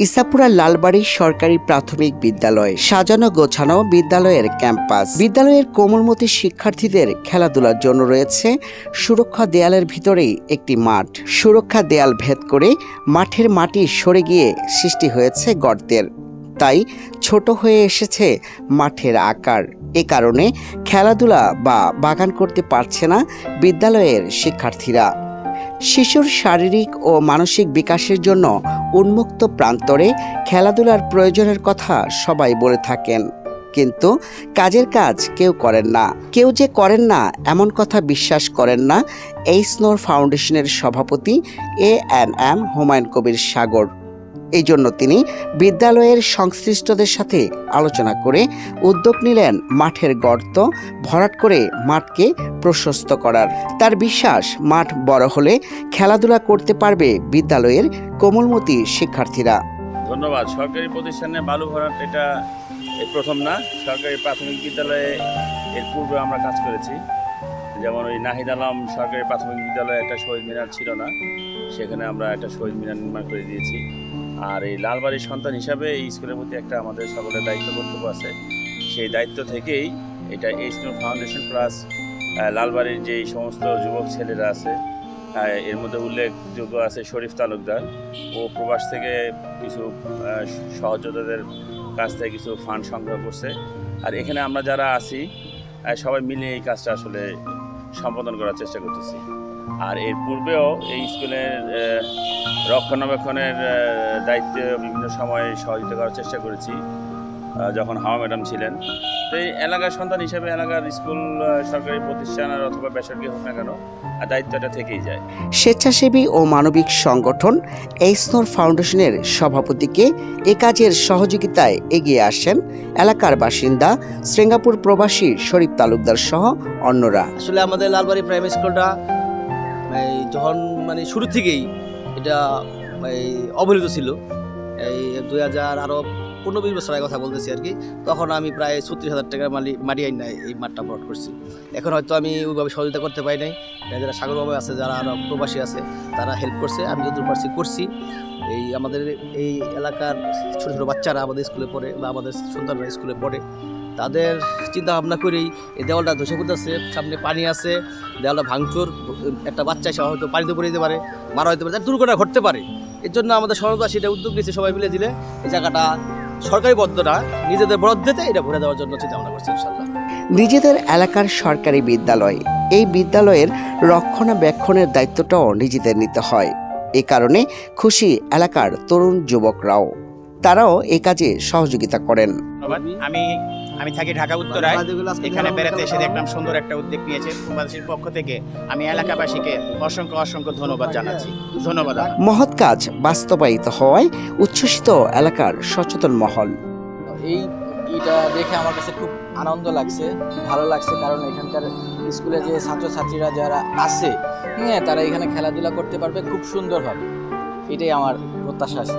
ইসাপুরা লালবাড়ি সরকারি প্রাথমিক বিদ্যালয়, সাজানো গোছানো বিদ্যালয়ের ক্যাম্পাস। বিদ্যালয়ের কোমলমতি শিক্ষার্থীদের খেলাধুলার জন্য রয়েছে সুরক্ষা দেয়ালের ভিতরেই একটি মাঠ। সুরক্ষা দেয়াল ভেদ করে মাঠের মাটি সরে গিয়ে সৃষ্টি হয়েছে গর্তের। তাই ছোট হয়ে এসেছে মাঠের আকার। এ কারণে খেলাধুলা বা বাগান করতে পারছে না বিদ্যালয়ের শিক্ষার্থীরা। শিশুর শারীরিক ও মানসিক বিকাশের জন্য উন্মুক্ত প্রান্তরে খেলাধুলার প্রয়োজনের কথা সবাই বলে থাকেন। কিন্তু কাজের কাজ কেউ করেন না। কেউ যে করেন না, এমন কথা বিশ্বাস করেন না, এই স্নোর ফাউন্ডেশনের সভাপতি A N M Humayun Kabir Sagar. এই জন্য তিনি বিদ্যালয়ের সংশ্লিষ্টদের সাথে আলোচনা করে উদ্যোগ নিলেন মাঠের গর্ত ভরাট করে মাঠকে প্রশস্ত করার। তার বিশ্বাস, মাঠ বড় হলে খেলাধুলা করতে পারবে বিদ্যালয়ের কোমলমতি শিক্ষার্থীরা। ধন্যবাদ। সরকারি প্রতিষ্ঠানে বালু ভরাট এটা প্রথম না, সরকারি প্রাথমিক বিদ্যালয়ে এর পূর্বে আমরা কাজ করেছি। যেমন ওই নাহিদ আলম সরকারি প্রাথমিক বিদ্যালয়ে একটা শহীদ মিনার ছিল না সেখানে আমরা একটা শহীদ মিনার নির্মাণ করে দিয়েছি। আর এই লালবাড়ির সন্তান হিসাবে এই স্কুলের প্রতি একটা আমাদের সকলের দায়িত্ব কর্তব্য আছে। সেই দায়িত্ব থেকেই এটা এই স্কুল ফাউন্ডেশন প্লাস লালবাড়ির যে সমস্ত যুবক ছেলেরা আছে এর মধ্যে উল্লেখযোগ্য আছে শরীফ তালুকদার। ও প্রবাস থেকে কিছু সহযোদ্ধাদের কাছ থেকে কিছু ফান্ড সংগ্রহ করছে। আর এখানে আমরা যারা আছি সবাই মিলে এই কাজটা আসলে সম্পাদন করার চেষ্টা করতেছি। আর এর পূর্বেও এই স্কুলের রক্ষণাবেক্ষণের দায়িত্বে বিভিন্ন সময়ে সহযোগিতা করার চেষ্টা করেছি যখন হাওয়া ম্যাডাম ছিলেন। তো এই এলাকার সন্তান হিসেবে এলাকার স্কুল সরকারি প্রতিষ্ঠান আর অথবা বেসরকারি হোক না কেন দায়িত্বটা থেকেই যায়। স্বেচ্ছাসেবী ও মানবিক সংগঠন এইসনোর ফাউন্ডেশনের সভাপতিকে এ কাজের সহযোগিতায় এগিয়ে আসেন এলাকার বাসিন্দা সিঙ্গাপুর প্রবাসী শরীফ তালুকদার সহ অন্যরা। আসলে আমাদের লালবাড়ি প্রাইমারি স্কুলটা এই যখন মানে শুরু থেকেই এটা এই অবহেলিত ছিল, এই দুই হাজার আরও পনেরো বিশ বছর আগে কথা বলতেছি আর কি, তখন আমি প্রায় ছত্রিশ হাজার টাকার মালি, মাটি আইন নাই এই মাঠটা ভরাট করছি। এখন হয়তো আমি ওইভাবে সহযোগিতা করতে পারি নাই। যারা সাগর বাবা আছে, যারা আরও প্রবাসী আছে, তারা হেল্প করছে। আমি যতদূর পারছি করছি। এই আমাদের এই এলাকার ছোটো ছোটো বাচ্চারা আমাদের স্কুলে পড়ে বা আমাদের সন্তানরা স্কুলে পড়ে। তাদের চিন্তা ভাবনা করেই এই দেওয়ালটা ধসে পড়তেছে, সামনে পানি আছে, দেওয়ালটা ভাঙচুর, একটা বাচ্চা এসে হয়তো পানিতে পড়ে যেতে পারে, মারা হতে পারে, দুর্ঘটনা ঘটতে পারে। এর জন্য আমাদের সরকার এটা উদ্যোগ নিয়েছে, সবাই মিলে দিলে এই জায়গাটা সরকারি বদ্ধটা, নিজেদের বরাদ্দেতে এটা ভরে দেওয়ার জন্য চিন্তা ভাবনা করছে ইনশাল্লাহ নিজেদের এলাকার সরকারি বিদ্যালয়, এই বিদ্যালয়ের রক্ষণাবেক্ষণের দায়িত্বটাও নিজেদের নিতে হয়। এ কারণে খুশি এলাকার তরুণ যুবকরাও। তারাও এ কাজে সহযোগিতা করেন। আমি আমি থাকি ঢাকা উত্তরায়। এখানে বেড়াতে এসে দেখলাম সুন্দর একটা উদ্যোগ নিয়েছে বাংলাদেশের পক্ষ থেকে। আমি এলাকাবাসীকে অসংখ্য অসংখ্য ধন্যবাদ জানাচ্ছি। ধন্যবাদ মহৎ কাজ বাস্তবায়িত হওয়ায় উচ্ছ্বসিত এলাকার সচেতন মহল। এই এটা দেখে আমার কাছে খুব আনন্দ লাগছে ভালো লাগছে কারণ এখানকার স্কুলে যে ছাত্রছাত্রীরা যারা আছে হ্যাঁ তারা এখানে খেলাধুলা করতে পারবে খুব সুন্দরভাবে। এটাই আমার প্রত্যাশা আছে।